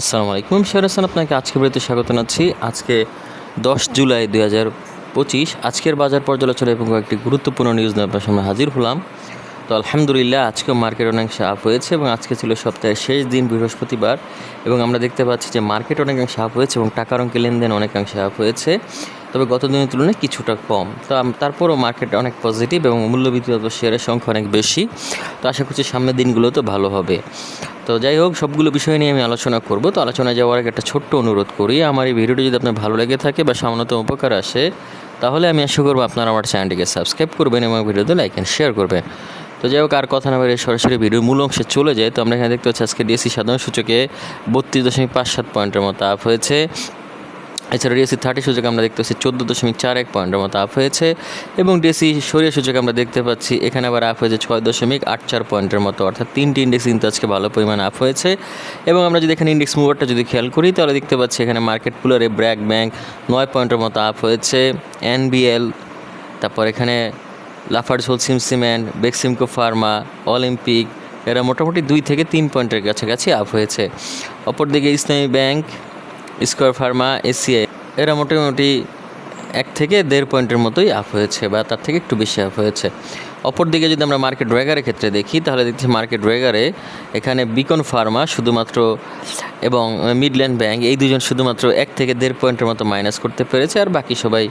আসসালামু আলাইকুম, শেয়ার হাসান আপনাকে আজকে বেরোতে স্বাগত জানাচ্ছি। আজকে দশ জুলাই দুই হাজার পঁচিশ, আজকের বাজার পর্যালোচনা এবং কয়েকটি গুরুত্বপূর্ণ নিউজ নিয়ে আপনার সামনে হাজির হলাম। তো আলহামদুলিল্লাহ আজকেও মার্কেট অনেকাংশে আপ হয়েছে এবং আজকে ছিল সপ্তাহের শেষ দিন বৃহস্পতিবার এবং আমরা দেখতে পাচ্ছি যে মার্কেট অনেকাংশে আপ হয়েছে এবং টাকার অঙ্কে লেনদেন অনেকাংশে আপ হয়েছে। তবে গত দিনের তুলনায় কিছুটা কম। তো তারপরও মার্কেট অনেক পজিটিভ এবং মূল্যবৃদ্ধিগত শেয়ারের সংখ্যা অনেক বেশি। তো আশা করছি সামনের দিনগুলো তো ভালো হবে। তো যাই হোক, সবগুলো বিষয় নিয়ে আমি আলোচনা করব। তো আলোচনায় যাওয়ার আগে একটা ছোট্ট অনুরোধ করি। আমার এই ভিডিওটি যদি আপনার ভালো লেগে থাকে বা সামান্যতম উপকার আসে, তাহলে আমি আশা করব আপনারা আমার চ্যানেলটিকে সাবস্ক্রাইব করবেন এবং ভিডিওতে লাইক অ্যান্ড শেয়ার করবেন। তো যাই হোক, আর কথা না বেরিয়ে সরাসরি ভিডিওর মূল অংশে চলে যায় তো আমরা এখানে দেখতে পাচ্ছি আজকে ডিএসসি সাধারণ সূচকে বত্রিশ দশমিক পাঁচ সাত পয়েন্টের মতো আপ হয়েছে। এছাড়া ডিএসসি থার্টি সূচক আমরা দেখতে পাচ্ছি চোদ্দ দশমিক চার এক পয়েন্টের মতো আপ হয়েছে। এবং ডিএসসি সরিয়া সূচক আমরা দেখতে পাচ্ছি এখানে আবার আপ হয়েছে ছয় দশমিক আট চার পয়েন্টের মতো, অর্থাৎ তিনটি ইন্ডেক্স কিন্তু আজকে ভালো পরিমাণ আপ হয়েছে। এবং আমরা যদি এখানে ইন্ডেক্স মুভারটা যদি খেয়াল করি, তাহলে দেখতে পাচ্ছি এখানে মার্কেট পুলারে ব্র্যাক ব্যাংক নয় পয়েন্টের মতো আপ হয়েছে। এনবিএল তারপর এখানে Lafarge Holcim cement, Beximco pharma, Olympic, এরা মোটামুটি দুই থেকে তিন পয়েন্টের কাছাকাছি আপ হয়েছে। অপরদিকে ইসলামী ব্যাংক, স্কোয়ার ফার্মা, এসিআই, এরা মোটামুটি এক থেকে দেড় পয়েন্টের মতোই আপ হয়েছে বা তার থেকে একটু বেশি আপ হয়েছে। অপরদিকে যদি আমরা মার্কেট ড্রেগারের ক্ষেত্রে দেখি, তাহলে দেখছি মার্কেট ড্রেগারে এখানে বিকন ফার্মা শুধুমাত্র এবং মিডল্যান্ড ব্যাংক এই দুজন শুধুমাত্র এক থেকে দেড় পয়েন্টের মতো মাইনাস করতে পেরেছে, আর বাকি সবাই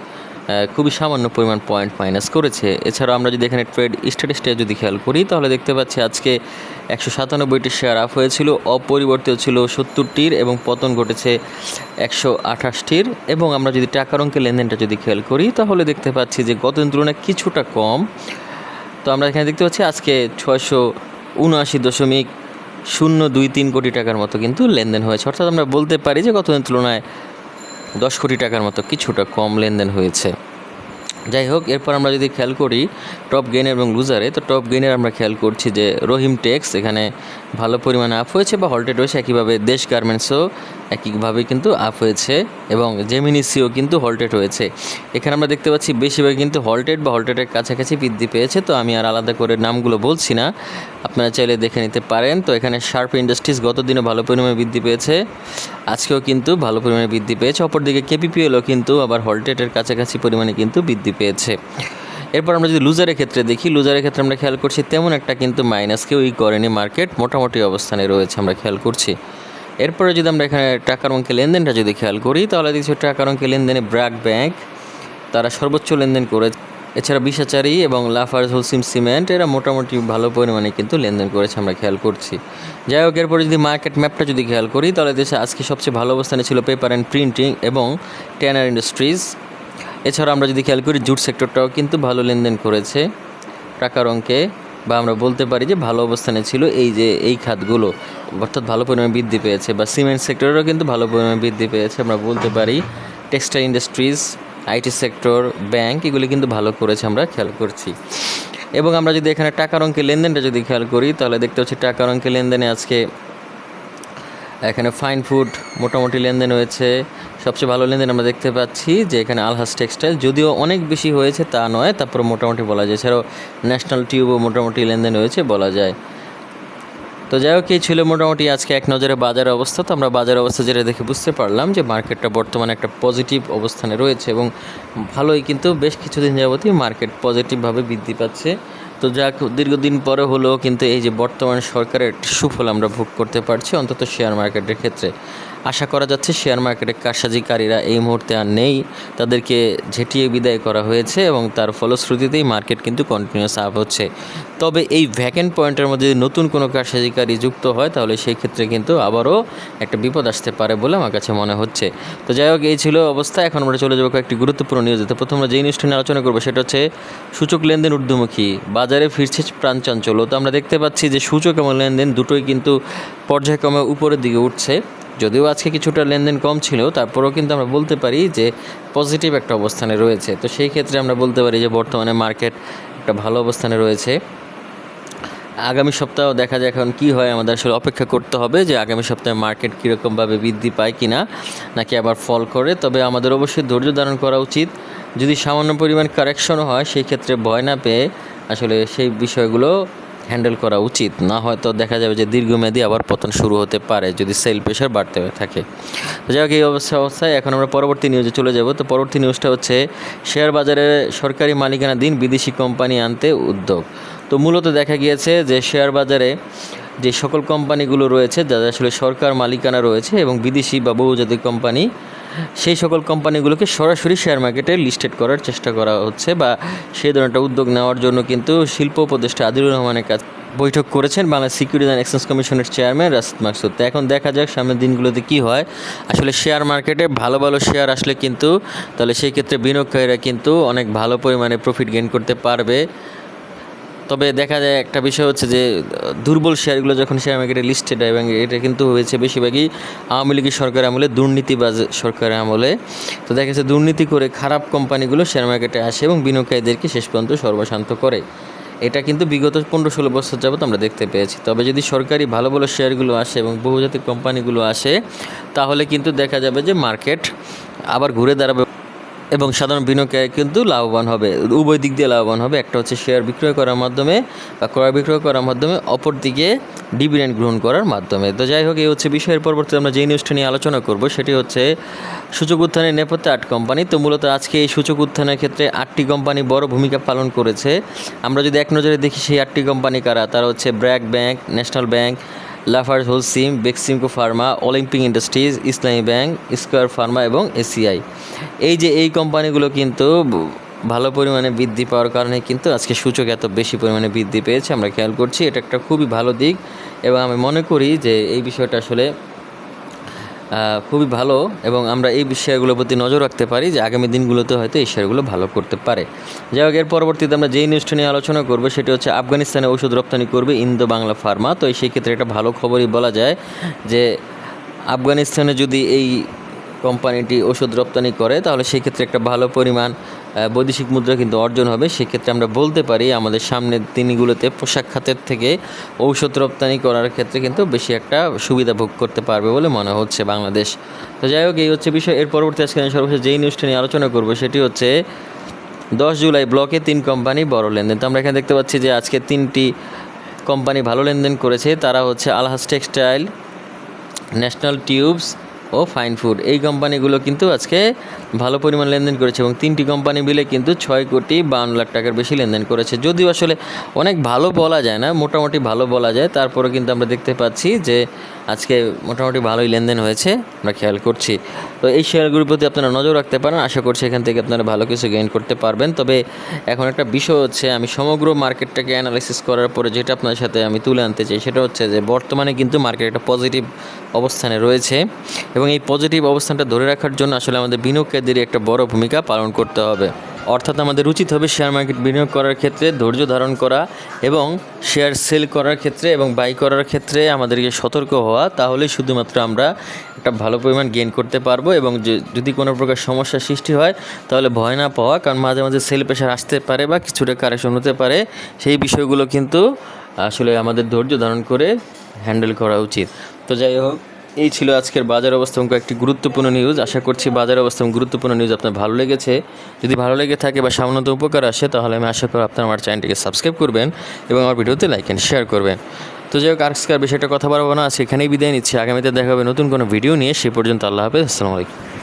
খুবই সামান্য পরিমাণ পয়েন্ট মাইনাস করেছে। এছাড়াও আমরা যদি এখানে ট্রেড স্ট্যাটিস্টে যদি খেয়াল করি, তাহলে দেখতে পাচ্ছি আজকে একশো সাতানব্বইটি শেয়ার আপ হয়েছিল, অপরিবর্তিত ছিল সত্তরটির এবং পতন ঘটেছে একশো আঠাশটির। এবং আমরা যদি টাকার অঙ্কের লেনদেনটা যদি খেয়াল করি, তাহলে দেখতে পাচ্ছি যে গত তুলনায় কিছুটা কম। তো আমরা এখানে দেখতে পাচ্ছি আজকে ছয়শো উনআশি দশমিক শূন্য দুই তিন কোটি টাকার মতো কিন্তু লেনদেন হয়েছে। অর্থাৎ আমরা বলতে পারি যে গত দিনের তুলনায় দশ কোটি টাকার মতো কিছুটা কম লেনদেন হয়েছে। যাই হোক, এরপর আমরা যদি খেয়াল করি টপ গেইনার এবং লুজারে, তো টপ গেইনার আমরা খেয়াল করছি যে রহিম টেক্স এখানে ভালো পরিমাণে আপ হয়েছে বা হল্টেড হয়েছে। একইভাবে দেশ গার্মেন্টসও একইভাবে কিন্তু আপ হয়েছে এবং জেমিনি সিও কিন্তু হল্টেড হয়েছে। এখানে আমরা দেখতে পাচ্ছি বেশিরভাগ কিন্তু হল্টেড বা হল্টেডের কাছাকাছি বৃদ্ধি পেয়েছে, তো আমি আর আলাদা করে নামগুলো বলছি না। আপনারা চাইলে দেখে নিতে পারেন, তো এখানে শার্প ইন্ডাস্ট্রিজ গত দিনে ভালো পরিমাণে বৃদ্ধি পেয়েছে, আজকেও কিন্তু ভালো পরিমাণে বৃদ্ধি পেয়েছে। অপরদিকে কেপিপিএলও কিন্তু আবার হল্টেডের কাছাকাছি পরিমাণে কিন্তু বৃদ্ধি পেয়েছে। এরপর আমরা যদি লুজারের ক্ষেত্রে দেখি লুজারের ক্ষেত্রে আমরা খেয়াল করছি তেমন একটা কিন্তু মাইনাস কেউই করেনি মার্কেট মোটামুটি অবস্থানে রয়েছে, আমরা খেয়াল করছি। এরপরে যদি আমরা এখানে টাকার অঙ্কে লেনদেনটা যদি খেয়াল করি, তাহলে দেখছি টাকার অঙ্কে লেনদেনে ব্র্যাক ব্যাংক তারা সর্বোচ্চ লেনদেন করে, এছাড়া বিশাচারী এবং লাফার্স হোলসিম সিমেন্ট এরা মোটামুটি ভালো পরিমাণে কিন্তু লেনদেন করেছে আমরা খেয়াল করছি। যাই হোক, এরপরে যদি মার্কেট ম্যাপটা যদি খেয়াল করি, তাহলে দেশে আজকে সবচেয়ে ভালো অবস্থানে ছিল পেপার অ্যান্ড প্রিন্টিং এবং ট্যানার ইন্ডাস্ট্রিজ এছাড়া আমরা যদি খেয়াল করি, জুট সেক্টরটাও কিন্তু ভালো লেনদেন করেছে টাকার অঙ্কে। বা আমরা বলতে পারি যে ভালো অবস্থানে ছিল এই যে এই খাতগুলো। অর্থাৎ ভালো পরিমাণে বৃদ্ধি পেয়েছে বা সিমেন্ট সেক্টরেরও কিন্তু ভালো পরিমাণে বৃদ্ধি পেয়েছে। আমরা বলতে পারি textile industries, IT sector, bank এগুলি কিন্তু ভালো করেছে আমরা খেয়াল করছি। এবং আমরা যদি এখানে টাকার অঙ্কে লেনদেনটা যদি খেয়াল করি, তাহলে দেখতে পাচ্ছি টাকার অঙ্কে লেনদেনে আজকে এখানে ফাইন ফুড মোটামুটি লেনদেন হয়েছে। সবচেয়ে ভালো লেনদেন আমরা দেখতে পাচ্ছি যে এখানে আলহাস টেক্সটাইল যদিও অনেক বেশি হয়েছে তা নয়, তারপর মোটামুটি বলা যায়। এছাড়াও ন্যাশনাল টিউবও মোটামুটি লেনদেন হয়েছে বলা যায়। তো যাই হোক, এই ছিল মোটামুটি আজকে এক নজরে বাজার অবস্থা। তো আমরা বাজার অবস্থা যেটা দেখে বুঝতে পারলাম যে মার্কেটটা বর্তমানে একটা পজিটিভ অবস্থানে রয়েছে এবং ভালোই কিন্তু বেশ কিছুদিন যাবতই মার্কেট পজিটিভভাবে বৃদ্ধি পাচ্ছে। তো যাক, দীর্ঘদিন পরে হলেও কিন্তু এই যে বর্তমান সরকারের সুফল আমরা ভোগ করতে পারছি, অন্তত শেয়ার মার্কেটের ক্ষেত্রে। আশা করা যাচ্ছে শেয়ার মার্কেটের কারসাজিকারীরা এই মুহূর্তে আর নেই। তাদেরকে ঝেঁটিয়ে বিদায় করা হয়েছে এবং তার ফলশ্রুতিতেই মার্কেট কিন্তু কন্টিনিউস আপ হচ্ছে। তবে এই ভ্যাকেন্ট পয়েন্টের মধ্যে যদি নতুন কোনো কারসাজিকারী যুক্ত হয়, তাহলে সেই ক্ষেত্রে কিন্তু আবারও একটা বিপদ আসতে পারে বলে আমার কাছে মনে হচ্ছে। তো যাই হোক, এই ছিল অবস্থা। এখন আমরা চলে যাব কয়েকটি গুরুত্বপূর্ণ নিউজে তো প্রথমে যে নিউজটি নিয়ে আলোচনা করব, সেটা হচ্ছে সূচক লেনদেন ঊর্ধ্বমুখী। বাজারে ফিরছে প্রাণচাঞ্চল্য তো আমরা দেখতে পাচ্ছি যে সূচক এবং লেনদেন দুটোই কিন্তু পর্যায়ক্রমে উপরের দিকে উঠছে। যদিও আজকে কিছুটা লেনদেন কম ছিল, তারপরেও কিন্তু আমরা বলতে পারি যে পজিটিভ একটা অবস্থানে রয়েছে। তো সেই ক্ষেত্রে আমরা বলতে পারি যে বর্তমানে মার্কেট একটা ভালো অবস্থানে রয়েছে। আগামী সপ্তাহ দেখা যায় এখন কী হয়, আমাদের আসলে অপেক্ষা করতে হবে যে আগামী সপ্তাহে মার্কেট কীরকমভাবে বৃদ্ধি পায় কি না নাকি আবার ফল করে। তবে আমাদের অবশ্যই ধৈর্য ধারণ করা উচিত। যদি সামান্য পরিমাণ কারেকশনও হয়, সেই ক্ষেত্রে ভয় না পেয়ে আসলে সেই বিষয়গুলো হ্যান্ডেল করা উচিত। না হয়তো দেখা যাবে যে দীর্ঘমেয়াদী আবার পতন শুরু হতে পারে, যদি সেল প্রেশার বাড়তে থাকে। তো যাই হোক, এই অবস্থা, অবস্থায় এখন আমরা পরবর্তী নিউজে চলে যাব। তো পরবর্তী নিউজটা হচ্ছে শেয়ার বাজারে সরকারি মালিকানা দিন বিদেশি কোম্পানি আনতে উদ্যোগ। তো মূলত দেখা গিয়েছে যে শেয়ার বাজারে যে সকল কোম্পানিগুলো রয়েছে, যাদের আসলে সরকার মালিকানা রয়েছে এবং বিদেশি বা বহুজাতিক কোম্পানি সেই সকল কোম্পানিগুলোকে সরাসরি শেয়ার মার্কেটে লিস্টেড করার চেষ্টা করা হচ্ছে বা সেই ধরনের একটা উদ্যোগ নেওয়ার জন্য কিন্তু শিল্প উপদেষ্টা আদিলুর রহমানের কাছে বৈঠক করেছেন বাংলাদেশ সিকিউরিটি অ্যান্ড এক্সচেঞ্জ কমিশনের চেয়ারম্যান রাসিদ মাকসুদ। তো এখন দেখা যাক সামনের দিনগুলোতে কি হয়। আসলে শেয়ার মার্কেটে ভালো ভালো শেয়ার আসলে কিন্তু, তাহলে সেই ক্ষেত্রে বিনিয়োগকারীরা কিন্তু অনেক ভালো পরিমাণে প্রফিট গেইন করতে পারবে। তবে দেখা যায় একটা বিষয় হচ্ছে যে, দুর্বল শেয়ারগুলো যখন শেয়ার মার্কেটে লিস্টেড হয় এবং এটা কিন্তু হয়েছে বেশিরভাগই আওয়ামী লীগের সরকারের আমলে, দুর্নীতিবাজ সরকারের আমলে। তো দেখা যাচ্ছে দুর্নীতি করে খারাপ কোম্পানিগুলো শেয়ার মার্কেটে আসে এবং বিনিয়োগকারীদেরকে শেষ পর্যন্ত সর্বশান্ত করে। এটা কিন্তু বিগত পনেরো ষোলো বছর যাবত আমরা দেখতে পেয়েছি। তবে যদি সরকারি ভালো ভালো শেয়ারগুলো আসে এবং বহুজাতিক কোম্পানিগুলো আসে, তাহলে কিন্তু দেখা যাবে যে মার্কেট আবার ঘুরে দাঁড়াবে। এবং সাধারণ বিনিয়োগকারী কিন্তু লাভবান হবে। উভয় দিক দিয়ে লাভবান হবে। একটা হচ্ছে শেয়ার বিক্রয় করার মাধ্যমে বা ক্রয় বিক্রয় করার মাধ্যমে, অপর দিকে ডিভিডেন্ড গ্রহণ করার মাধ্যমে। তো যাই হোক, এই হচ্ছে বিষয়ের পরবর্তীতে আমরা যেই নিউজটা নিয়ে আলোচনা করব, সেটি হচ্ছে সূচক উত্থানের নেপথ্যে আট কোম্পানি তো মূলত আজকে এই সূচক উত্থানের ক্ষেত্রে আটটি কোম্পানি বড় ভূমিকা পালন করেছে। আমরা যদি এক নজরে দেখি, সেই আটটি কোম্পানি কারা? তারা হচ্ছে BRAC bank national bank Lafarge Holcim Beximco pharma Olympic industries Islami bank Square pharma এবং এসিআই এই যে এই কোম্পানিগুলো কিন্তু ভালো পরিমাণে বৃদ্ধি পাওয়ার কারণে কিন্তু আজকে সূচক এত বেশি পরিমাণে বৃদ্ধি পেয়েছে, আমরা খেয়াল করছি। এটা একটা খুবই ভালো দিক এবং আমি মনে করি যে এই বিষয়টা আসলে খুবই ভালো এবং আমরা এই বিষয়গুলোর প্রতি নজর রাখতে পারি যে আগামী দিনগুলোতে হয়তো এই শেয়ারগুলো ভালো করতে পারে। যাই হোক, এর পরবর্তীতে আমরা যেই নিউজটা নিয়ে আলোচনা করব সেটি হচ্ছে আফগানিস্তানে ওষুধ রপ্তানি করবে ইন্দো বাংলা ফার্মা। তো সেই ক্ষেত্রে একটা ভালো খবরই বলা যায় যে আফগানিস্তানে যদি এই কোম্পানিটি ওষুধ রপ্তানি করে, তাহলে সেই ক্ষেত্রে একটা ভালো পরিমাণ বৈদেশিক মুদ্রা কিন্তু অর্জন হবে। সেক্ষেত্রে আমরা বলতে পারি, আমাদের সামনের দিনগুলোতে পোশাক খাতের থেকে ঔষধ রপ্তানি করার ক্ষেত্রে কিন্তু বেশি একটা সুবিধা ভোগ করতে পারবে বলে মনে হচ্ছে বাংলাদেশ। তো যাই হোক, এই হচ্ছে বিষয়। এর পরবর্তী আজকে আমি সর্বশেষ যেই নিউজটা নিয়ে আলোচনা করব, সেটি হচ্ছে দশ জুলাই ব্লকে তিন কোম্পানি বড় লেনদেন। তো আমরা এখানে দেখতে পাচ্ছি যে আজকে তিনটি কোম্পানি ভালো লেনদেন করেছে। তারা হচ্ছে আলহাস টেক্সটাইল ন্যাশনাল টিউবস ও ফাইন ফুড। এই কোম্পানিগুলো কিন্তু আজকে ভালো পরিমাণ লেনদেন করেছে এবং তিনটি কোম্পানি মিলে কিন্তু ছয় কোটি বাউন্ন লাখ টাকার বেশি লেনদেন করেছে। যদিও আসলে অনেক ভালো বলা যায় না, মোটামুটি ভালো বলা যায়। তারপরে কিন্তু আমরা দেখতে পাচ্ছি যে আজকে মোটামুটি ভালোই লেনদেন হয়েছে, আমরা খেয়াল করছি। তো এই শেয়ারগুলির প্রতি আপনারা নজর রাখতে পারেন, আশা করছি এখান থেকে আপনারা ভালো কিছু গেইন করতে পারবেন। তবে এখন একটা বিষয় হচ্ছে, আমি সমগ্র মার্কেটটাকে অ্যানালাইসিস করার পরে যেটা আপনার সাথে আমি তুলে আনতে চাই, সেটা হচ্ছে যে বর্তমানে কিন্তু মার্কেট একটা পজিটিভ অবস্থানে রয়েছে এবং এই পজিটিভ অবস্থানটা ধরে রাখার জন্য আসলে আমাদের বিনিয়োগকারীদের একটা বড় ভূমিকা পালন করতে হবে। অর্থাৎ আমাদের উচিত হবে শেয়ার মার্কেট বিনিয়োগ করার ক্ষেত্রে ধৈর্য ধারণ করা এবং শেয়ার সেল করার ক্ষেত্রে এবং বাই করার ক্ষেত্রে আমাদেরকে সতর্ক হওয়া, তাহলেই শুধুমাত্র আমরা একটা ভালো পরিমাণ গেইন করতে পারব এবং যদি কোনো প্রকার সমস্যার সৃষ্টি হয়, তাহলে ভয় না পাওয়া, কারণ মাঝে মাঝে সেল প্রেশার আসতে পারে বা কিছুটা কারেকশন হতে পারে, সেই বিষয়গুলো কিন্তু আসলে আমাদের ধৈর্য ধারণ করে হ্যান্ডেল করা উচিত। তো যাই হোক এই ছিল আজকের বাজার অবস্থা এবং কয়েকটি গুরুত্বপূর্ণ নিউজ আশা করছি বাজার অবস্থা এবং গুরুত্বপূর্ণ নিউজ আপনার ভালো লেগেছে। যদি ভালো লেগে থাকে বা সামান্য উপকার আসে, তাহলে আমি আশা করি আপনার আমার চ্যানেলটিকে সাবস্ক্রাইব করবেন এবং আমার ভিডিওতে লাইক অ্যান্ড শেয়ার করবেন। তো যাই হোক আজকের বিষয়টা কথা বলব না। এখানেই বিদায় নিচ্ছি। আগামীতে দেখা হবে নতুন কোনো ভিডিও নিয়ে। সে পর্যন্ত আল্লাহ হাফেজ। আসসালামু আলাইকুম।